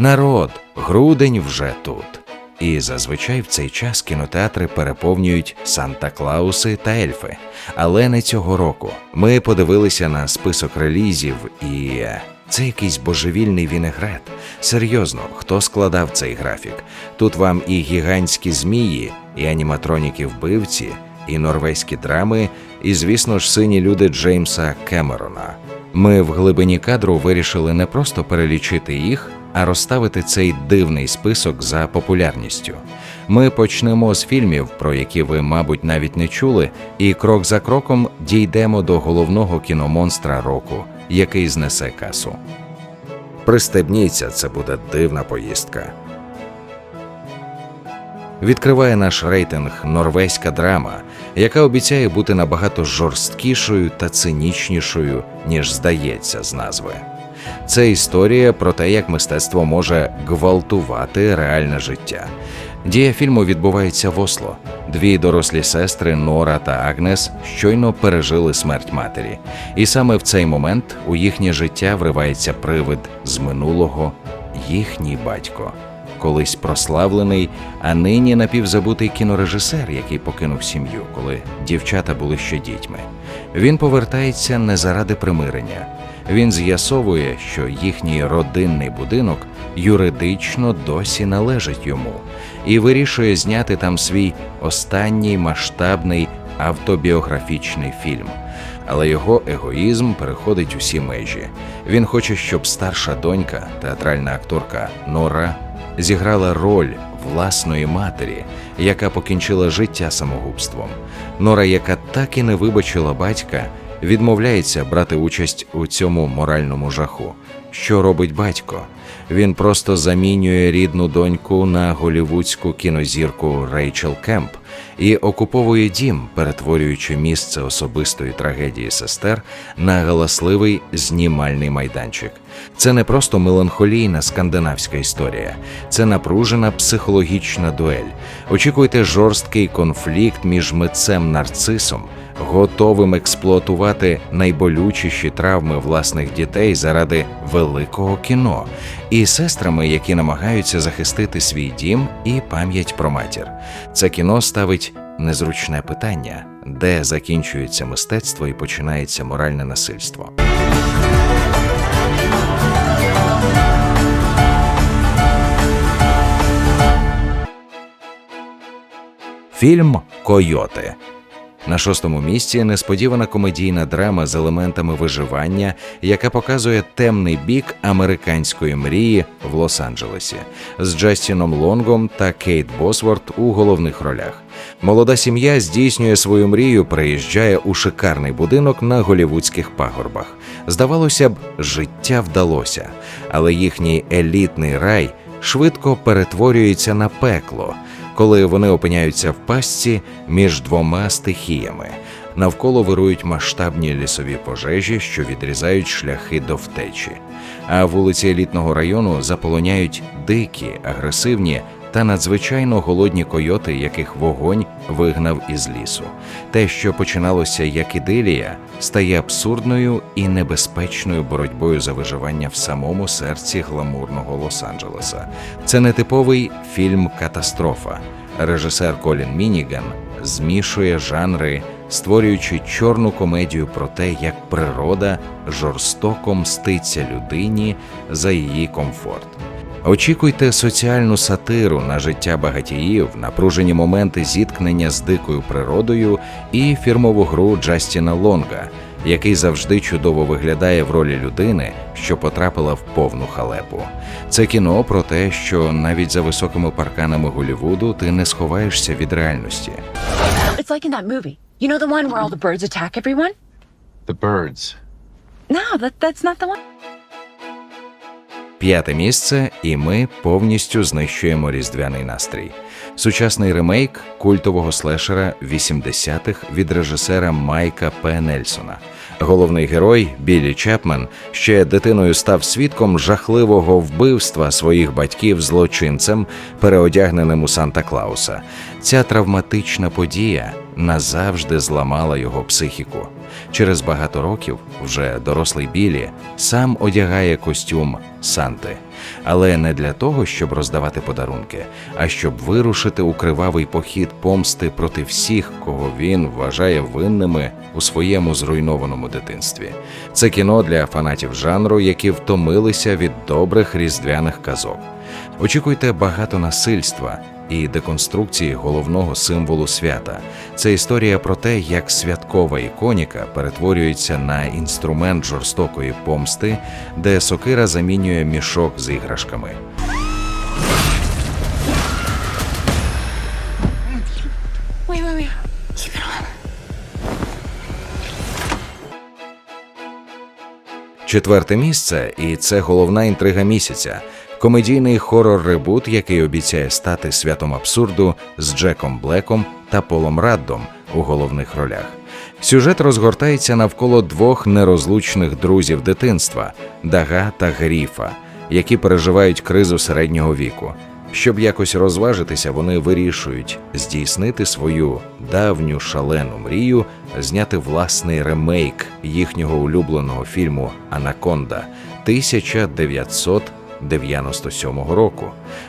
Народ, грудень вже тут. І зазвичай в цей час кінотеатри переповнюють Санта Клауси та ельфи. Але не цього року. Ми подивилися на список релізів, і е, це якийсь божевільний вінегрет. Серйозно, хто складав цей графік? Тут вам і гігантські змії, і аніматроніки вбивці, і норвезькі драми, і, звісно ж, сині люди Джеймса Кемерона. Ми в глибині кадру вирішили не просто перелічити їх, а розставити цей дивний список за популярністю. Ми почнемо з фільмів, про які ви, мабуть, навіть не чули, і крок за кроком дійдемо до головного кіномонстра року, який знесе касу. Пристебніться, це буде дивна поїздка. Відкриває наш рейтинг норвезька драма, яка обіцяє бути набагато жорсткішою та цинічнішою, ніж здається з назви. Це історія про те, як мистецтво може гвалтувати реальне життя. Дія фільму відбувається в Осло. Дві дорослі сестри Нора та Агнес щойно пережили смерть матері, і саме в цей момент у їхнє життя вривається привид з минулого їхній батько колись прославлений, а нині напівзабутий кінорежисер, який покинув сім'ю, коли дівчата були ще дітьми. Він повертається не заради примирення. Він з'ясовує, що їхній родинний будинок юридично досі належить йому, і вирішує зняти там свій останній масштабний автобіографічний фільм. Але його егоїзм переходить усі межі. Він хоче, щоб старша донька, театральна акторка Нора, зіграла роль власної матері, яка покінчила життя самогубством. Нора, яка так і не вибачила батька, відмовляється брати участь у цьому моральному жаху. Що робить батько? Він просто замінює рідну доньку на голівудську кінозірку Рейчел Кемп і окуповує дім, перетворюючи місце особистої трагедії сестер на галасливий знімальний майданчик. Це не просто меланхолійна скандинавська історія, це напружена психологічна дуель. Очікуйте жорсткий конфлікт між митцем нарцисом, готовим експлуатувати найболючіші травми власних дітей заради великого кіно, і сестрами, які намагаються захистити свій дім і пам'ять про матір. Це кіно ставить незручне питання, де закінчується мистецтво і починається моральне насильство. Фільм Койоти. На шостому місці несподівана комедійна драма з елементами виживання, яка показує темний бік американської мрії в Лос-Анджелесі з Джастіном Лонгом та Кейт Босворт у головних ролях. Молода сім'я здійснює свою мрію, приїжджає у шикарний будинок на голівудських пагорбах. Здавалося б, життя вдалося, але їхній елітний рай швидко перетворюється на пекло коли вони опиняються в пастці між двома стихіями. Навколо вирують масштабні лісові пожежі, що відрізають шляхи до втечі. А вулиці елітного району заполоняють дикі, агресивні та надзвичайно голодні койоти, яких вогонь вигнав із лісу. Те, що починалося як ідилія, стає абсурдною і небезпечною боротьбою за виживання в самому серці гламурного Лос-Анджелеса. Це нетиповий фільм Катастрофа. Режисер Колін Мініган змішує жанри, створюючи чорну комедію про те, як природа жорстоко мститься людині за її комфорт. Очікуйте соціальну сатиру на життя багатіїв, напружені моменти зіткнення з дикою природою і фірмову гру Джастіна Лонга, який завжди чудово виглядає в ролі людини, що потрапила в повну халепу. Це кіно про те, що навіть за високими парканами Голлівуду ти не сховаєшся від реальності. It's like in that movie. You know the one where all the birds attack everyone? The birds. No, that, that's not the one. П'яте місце, і ми повністю знищуємо різдвяний настрій. Сучасний ремейк культового слешера 80-х від режисера Майка П. Нельсона. Головний герой Біллі Чепмен ще дитиною став свідком жахливого вбивства своїх батьків злочинцем, переодягненим у Санта Клауса. Ця травматична подія назавжди зламала його психіку. Через багато років, вже дорослий Білі, сам одягає костюм Санти, але не для того, щоб роздавати подарунки, а щоб вирушити у кривавий похід помсти проти всіх, кого він вважає винними у своєму зруйнованому дитинстві. Це кіно для фанатів жанру, які втомилися від добрих різдвяних казок. Очікуйте багато насильства і деконструкції головного символу свята. Це історія про те, як святкова іконіка перетворюється на інструмент жорстокої помсти, де сокира замінює мішок з іграшками. Четверте місце, і це головна інтрига місяця. Комедійний хорор-ребут, який обіцяє стати святом абсурду з Джеком Блеком та Полом Раддом у головних ролях. Сюжет розгортається навколо двох нерозлучних друзів дитинства Дага та Гріфа, які переживають кризу середнього віку. Щоб якось розважитися, вони вирішують здійснити свою давню шалену мрію, зняти власний ремейк їхнього улюбленого фільму Анаконда 1997 року.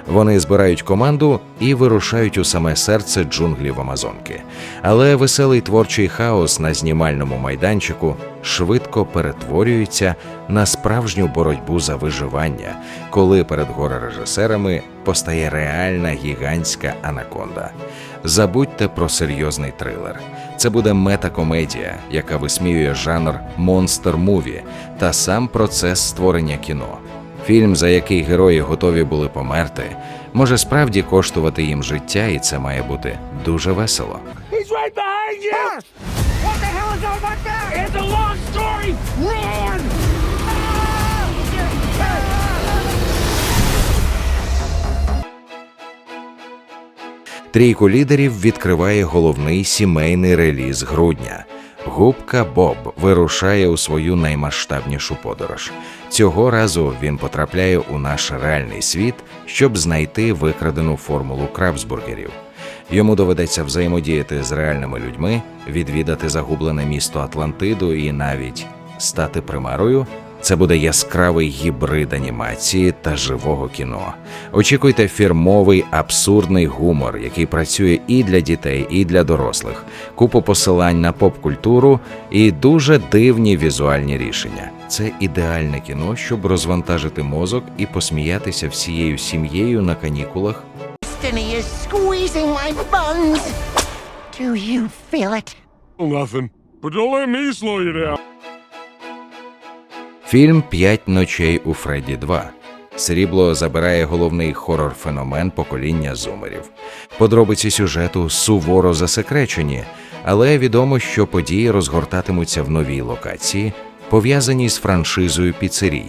Вони збирають команду і вирушають у саме серце джунглів Амазонки. Але веселий творчий хаос на знімальному майданчику швидко перетворюється на справжню боротьбу за виживання, коли перед горе-режисерами постає реальна гігантська анаконда. Забудьте про серйозний трилер. Це буде метакомедія, яка висміює жанр монстр-муві та сам процес створення кіно. Фільм, за який герої готові були померти, може справді коштувати їм життя, і це має бути дуже весело. Трійку лідерів відкриває головний сімейний реліз грудня. Губка Боб вирушає у свою наймасштабнішу подорож. Цього разу він потрапляє у наш реальний світ, щоб знайти викрадену формулу крабсбургерів. Йому доведеться взаємодіяти з реальними людьми, відвідати загублене місто Атлантиду і навіть стати примарою. Це буде яскравий гібрид анімації та живого кіно. Очікуйте фірмовий абсурдний гумор, який працює і для дітей, і для дорослих, купу посилань на поп-культуру і дуже дивні візуальні рішення. Це ідеальне кіно, щоб розвантажити мозок і посміятися всією сім'єю на канікулах. Do you feel it? Nothing. But don't let me slow you down. Фільм П'ять ночей у Фредді 2. Срібло забирає головний хорор-феномен покоління зумерів. Подробиці сюжету суворо засекречені, але відомо, що події розгортатимуться в новій локації, пов'язаній з франшизою піцерій.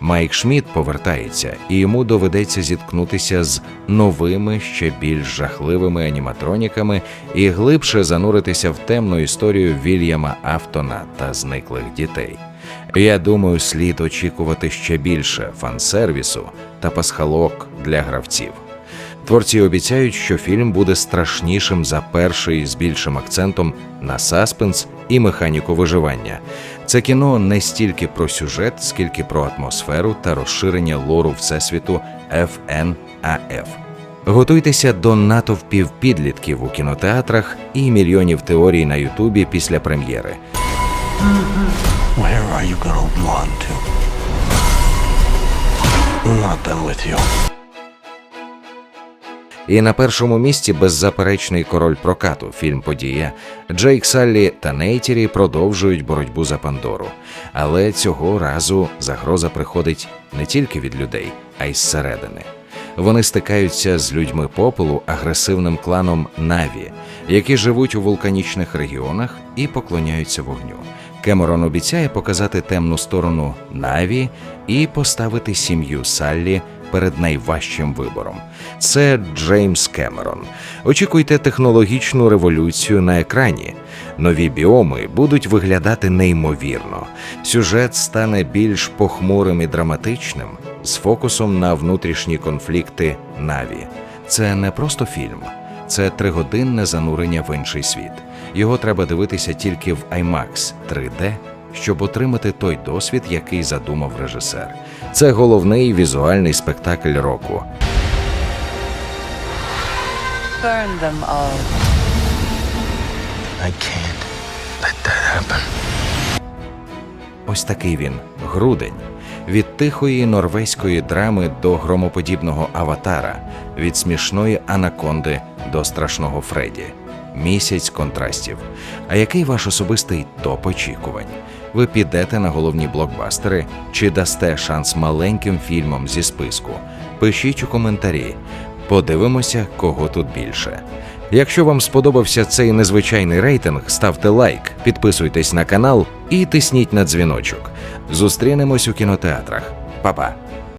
Майк Шмідт повертається, і йому доведеться зіткнутися з новими, ще більш жахливими аніматроніками і глибше зануритися в темну історію Вільяма Автона та зниклих дітей. Я думаю, слід очікувати ще більше фан-сервісу та пасхалок для гравців. Творці обіцяють, що фільм буде страшнішим за перший з більшим акцентом на саспенс і механіку виживання. Це кіно не стільки про сюжет, скільки про атмосферу та розширення лору всесвіту FNAF. Готуйтеся до натовпів підлітків у кінотеатрах і мільйонів теорій на Ютубі після прем'єри. Where are you gonna run to? Not done with you. І на першому місці беззаперечний король прокату, фільм Подія. Джейк Саллі та Нейтірі продовжують боротьбу за Пандору. Але цього разу загроза приходить не тільки від людей, а й зсередини. Вони стикаються з людьми попелу агресивним кланом Наві, які живуть у вулканічних регіонах і поклоняються вогню. Кемерон обіцяє показати темну сторону Наві і поставити сім'ю Саллі перед найважчим вибором. Це Джеймс Кемерон. Очікуйте технологічну революцію на екрані. Нові біоми будуть виглядати неймовірно. Сюжет стане більш похмурим і драматичним, з фокусом на внутрішні конфлікти Наві. Це не просто фільм, це тригодинне занурення в інший світ. Його треба дивитися тільки в IMAX 3D, щоб отримати той досвід, який задумав режисер. Це головний візуальний спектакль року. Burn them all. I can't let that happen. Ось такий він грудень. Від тихої норвезької драми до громоподібного аватара, від смішної анаконди до страшного Фредді. Місяць контрастів. А який ваш особистий топ очікувань? Ви підете на головні блокбастери чи дасте шанс маленьким фільмам зі списку? Пишіть у коментарі. Подивимося, кого тут більше. Якщо вам сподобався цей незвичайний рейтинг, ставте лайк, підписуйтесь на канал і тисніть на дзвіночок. Зустрінемось у кінотеатрах. Па-па!